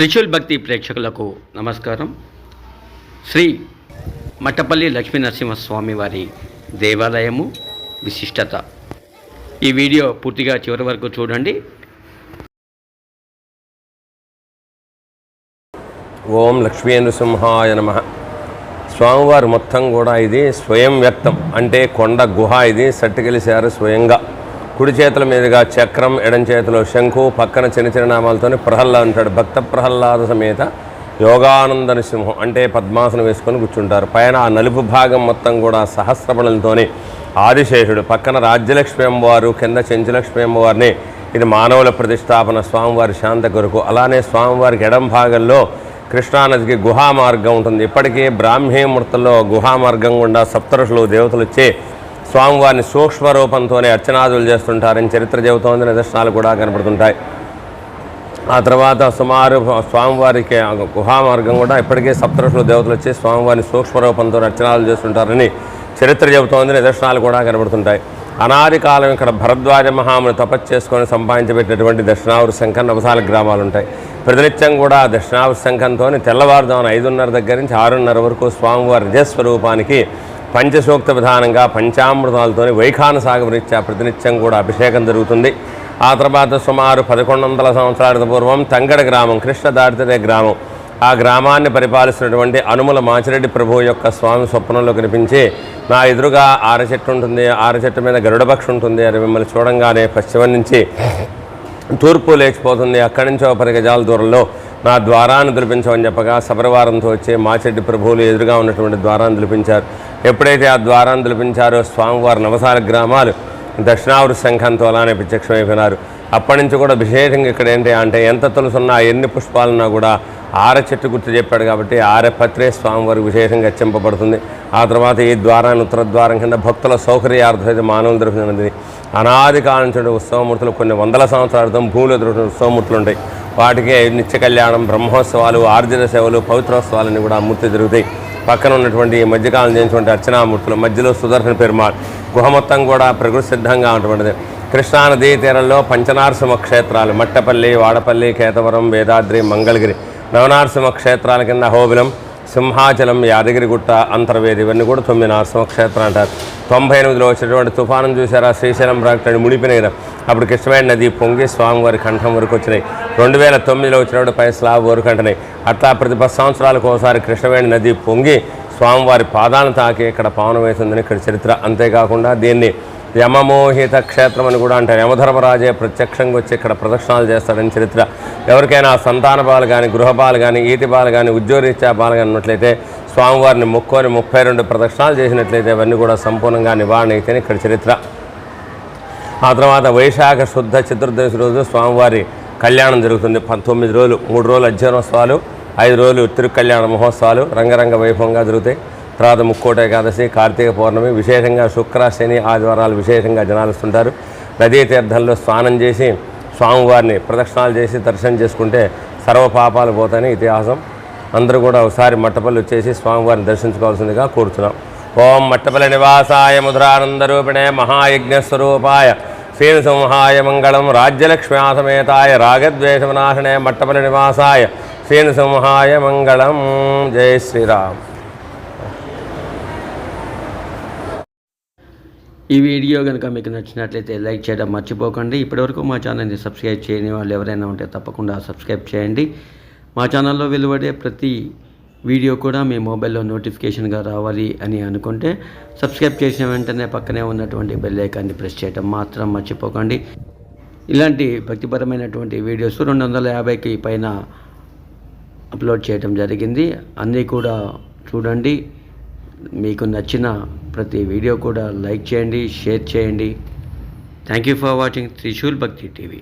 త్రిశూల్ భక్తి ప్రేక్షకులకు నమస్కారం. శ్రీ మట్టపల్లి లక్ష్మీ నరసింహస్వామి వారి దేవాలయము విశిష్టత. ఈ వీడియో పూర్తిగా చివరి వరకు చూడండి. ఓం లక్ష్మీ నృసింహాయ నమ. స్వామివారు మొత్తం కూడా ఇది స్వయం వ్యక్తం. అంటే కొండ గుహ ఇది సట్టుకెలిశారు స్వయంగా. కుడి చేతుల మీదుగా చక్రం ఎడం చేతిలో శంఖు పక్కన చిన్న చిన్న నామాలతోనే ప్రహ్లాద్ ఉంటాడు భక్త ప్రహ్లాద సమేత యోగానంద నృసింహం అంటే పద్మాసనం వేసుకొని కూర్చుంటారు. పైన ఆ నలుపు భాగం మొత్తం కూడా సహస్రబలంతోనే ఆదిశేషుడు. పక్కన రాజ్యలక్ష్మి అమ్మవారు కింద చెంచులక్ష్మి అమ్మవారిని ఇది మానవుల ప్రతిష్టాపన స్వామివారి శాంత కొరకు. అలానే స్వామివారికి ఎడం భాగంలో కృష్ణానదికి గుహా మార్గం ఉంటుంది. ఇప్పటికీ బ్రాహ్మీ మూర్తుల్లో గుహా మార్గం గుండా సప్తరుషులు దేవతలు వచ్చే స్వామివారిని సూక్ష్మరూపంతోనే అర్చనాదులు చేస్తుంటారని చరిత్ర చెబుతోంది నిదర్శనాలు కూడా కనపడుతుంటాయి ఆ తర్వాత సుమారు స్వామివారికి గుహా మార్గం కూడా ఇప్పటికే సప్తరుషులు దేవతలు వచ్చి స్వామివారిని సూక్ష్మరూపంతో అర్చనాలు చేస్తుంటారని చరిత్ర చెబుతోంది నిదర్శనాలు కూడా కనబడుతుంటాయి. అనాది కాలం ఇక్కడ భరద్వాజ మహాముని తపస్సు చేసుకొని సంపాదించబెట్టినటువంటి దక్షిణావృత శంఖం నవసాల గ్రామాలు ఉంటాయి. ప్రతినిత్యం కూడా దక్షిణావృత శంఖంతో తెల్లవారుజామున ఐదున్నర దగ్గర నుంచి ఆరున్నర వరకు స్వామివారి నిజస్వరూపానికి పంచసూక్త విధానంగా పంచామృతాలతోనే వైఖాన సాగమరీత్యా ప్రతినిత్యం కూడా అభిషేకం జరుగుతుంది. ఆ తర్వాత సుమారు పదకొండు వందల సంవత్సరాల పూర్వం తంగడ గ్రామం కృష్ణ దాటితే గ్రామం. ఆ గ్రామాన్ని పరిపాలిస్తున్నటువంటి అనుముల మాచిరెడ్డి ప్రభు యొక్క స్వామి స్వప్నంలో కనిపించి నా ఎదురుగా ఆర చెట్టు ఉంటుంది ఆర చెట్టు మీద గరుడపక్షి ఉంటుంది అని మిమ్మల్ని చూడంగానే పశ్చిమం నుంచి తూర్పు లేచిపోతుంది. అక్కడి నుంచి ఒక పది గజాల దూరంలో నా ద్వారాన్ని దులిపించమని చెప్పగా శబరివారంతో వచ్చి మాచెడ్డి ప్రభువులు ఎదురుగా ఉన్నటువంటి ద్వారాన్ని దులిపించారు ఎప్పుడైతే ఆ ద్వారాన్ని దులిపించారో స్వామివారి నవసార గ్రామాలు దక్షిణావృత శంఖంతో అలానే ప్రత్యక్షమైపోయినారు. అప్పటి నుంచి కూడా విశేషంగా ఇక్కడ ఏంటి అంటే ఎంత తులసున్నా ఎన్ని పుష్పాలున్నా కూడా ఆర చెట్టు గుర్తు చెప్పాడు కాబట్టి ఆరపత్రే స్వామివారికి విశేషంగా చెంపబడుతుంది. ఆ తర్వాత ఈ ద్వారాన్ని ఉత్తర ద్వారం కింద భక్తుల సౌకర్యార్థమైతే మానవులు దొరుకుతున్నది అనాది కాలం నుంచి ఉత్సవమూర్తులు కొన్ని వందల సంవత్సరాల క్రితం భూమిలో దొరికిన ఉత్సవమూర్తులు ఉంటాయి. వాటికి నిత్య కళ్యాణం బ్రహ్మోత్సవాలు ఆర్జన సేవలు పవిత్రోత్సవాలన్నీ కూడా మూర్తి జరుగుతాయి. పక్కన ఉన్నటువంటి ఈ మధ్యకాలం చేసినటువంటి అర్చనామూర్తులు మధ్యలో సుదర్శన పెరుమాళ్ గుహ మొత్తం కూడా ప్రకృతి సిద్ధంగా ఉంటుంటుంది కృష్ణానదీ తీరంలో పంచనారసింహ క్షేత్రాలు మట్టపల్లి వాడపల్లి కేతవరం వేదాద్రి మంగళగిరి నవనారసింహ క్షేత్రాల కింద హోబిలం సింహాచలం యాదగిరిగుట్ట అంతర్వేది ఇవన్నీ కూడా తొమ్మిది నరసింహ క్షేత్రం అంటారు తొంభై ఎనిమిదిలో వచ్చినటువంటి తుఫానం చూసారా శ్రీశైలం ప్రాంతాన్ని మునిపినాయి కదా. అప్పుడు కృష్ణమైన నది పొంగి స్వామివారి కంఠం వరకు వచ్చినాయి. రెండు వేల తొమ్మిదిలో వచ్చినప్పుడు పై స్లాబ్ వరకు అంటున్నాయి. అట్లా ప్రతి పది సంవత్సరాలకు ఒకసారి కృష్ణవేణి నది పొంగి స్వామివారి పాదాలను తాకి ఇక్కడ పావనం వేసిందని ఇక్కడ చరిత్ర. అంతేకాకుండా దీన్ని యమమోహిత క్షేత్రం అని కూడా అంటారు. యమధర్మరాజే ప్రత్యక్షంగా వచ్చి ఇక్కడ ప్రదక్షిణాలు చేస్తాడని చరిత్ర. ఎవరికైనా సంతాన బాలు కానీ గృహపాలు కానీ ఈతి బాలు కానీ ఉద్యోగరీత్యా బాలు కానీ ఉన్నట్లయితే స్వామివారిని ముక్కొని ముప్పై రెండు ప్రదక్షిణాలు చేసినట్లయితే అవన్నీ కూడా సంపూర్ణంగా నివారణ అయితేనే ఇక్కడ చరిత్ర. ఆ తర్వాత వైశాఖ శుద్ధ చతుర్దశి రోజు స్వామివారి కళ్యాణం జరుగుతుంది. పంతొమ్మిది రోజులు మూడు రోజులు అధ్యయనోత్సవాలు ఐదు రోజులు తిరుకళ్యాణ మహోత్సవాలు రంగరంగ వైభవంగా జరుగుతాయి. తర్వాత ముక్కోట ఏకాదశి కార్తీక పౌర్ణమి విశేషంగా శుక్ర శని ఆదివారాలు విశేషంగా జనాలు వస్తుంటారు నదీ తీర్థంలో స్నానం చేసి స్వామివారిని ప్రదక్షిణాలు చేసి దర్శనం చేసుకుంటే సర్వ పాపాలు పోతాయని ఇతిహాసం. అందరూ కూడా ఒకసారి మట్టపల్లి వచ్చేసి స్వామివారిని దర్శించుకోవాల్సిందిగా కోరుతున్నాం. ఓం మట్టపల్లి నివాసాయ ముద్రానందరూపిణే మహాయజ్ఞస్వరూపాయ శ్రీనసింహాయ మంగళం రాజ్యలక్ష్మ్యాసమేతాయ రాగద్వేషమనాశనే మట్టపల్లి నివాసాయ శ్రీనసింహాయ మంగళం. జై శ్రీరామ్. ఈ వీడియో కనుక మీకు నచ్చినట్లయితే లైక్ చేయడం మర్చిపోకండి. ఇప్పటివరకు మా ఛానల్ని సబ్స్క్రైబ్ చేయని వాళ్ళు ఎవరైనా ఉంటే తప్పకుండా సబ్స్క్రైబ్ చేయండి. మా ఛానల్లో వెలువడే ప్రతి వీడియో కూడా మీ మొబైల్లో నోటిఫికేషన్గా రావాలి అని అనుకుంటే సబ్స్క్రైబ్ చేసిన వెంటనే పక్కనే ఉన్నటువంటి బెల్ ఐకాన్ని ప్రెస్ చేయడం మాత్రం మర్చిపోకండి. ఇలాంటి భక్తిపరమైనటువంటి వీడియోస్ రెండు వందల యాభైకి పైన అప్లోడ్ చేయడం జరిగింది. అన్నీ కూడా చూడండి. మీకు నచ్చిన ప్రతి వీడియో కూడా లైక్ చేయండి షేర్ చేయండి. Thank you for watching Trishul Bhakti TV